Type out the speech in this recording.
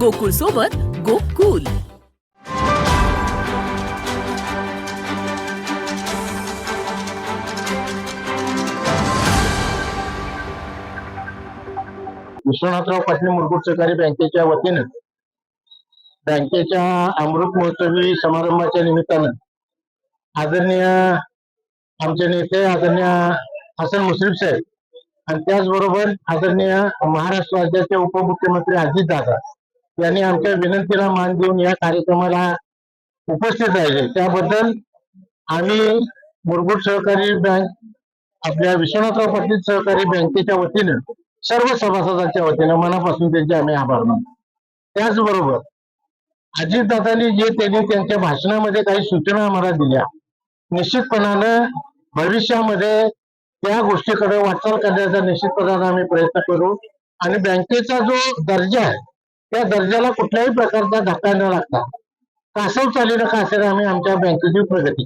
गोकुळ सोबत गोकुल. विश्वनाथराव पाटील मुलभूत सहकारी बँकेच्या वतीनं बँकेच्या अमृत महोत्सवी समारंभाच्या निमित्तानं आदरणीय आमचे नेते आदरणीय हसन मुश्रीफ साहेब आणि त्याचबरोबर आदरणीय महाराष्ट्र राज्याचे उपमुख्यमंत्री अजितदादा यांनी आमच्या विनंतीला मान देऊन या कार्यक्रमाला उपस्थित राहिले. त्याबद्दल आम्ही मूलभूत सहकारी बँक आपल्या विश्वनाथराव पाटील सहकारी बँकेच्या वतीनं सर्व सभासदांच्या वतीनं मनापासून त्यांचे आम्ही आभार मानतो. त्याचबरोबर अजितदादांनी जे त्यांनी त्यांच्या भाषणामध्ये काही सूचना आम्हाला दिल्या निश्चितपणानं भविष्यामध्ये त्या गोष्टीकडे वाटचाल करण्याचा निश्चितपणानं आम्ही प्रयत्न करू. आणि बँकेचा जो दर्जा आहे त्या दर्जाला कुठल्याही प्रकारचा धक्का न लागता कासव चालीनं का असेल आम्ही आमच्या बँकेची प्रगती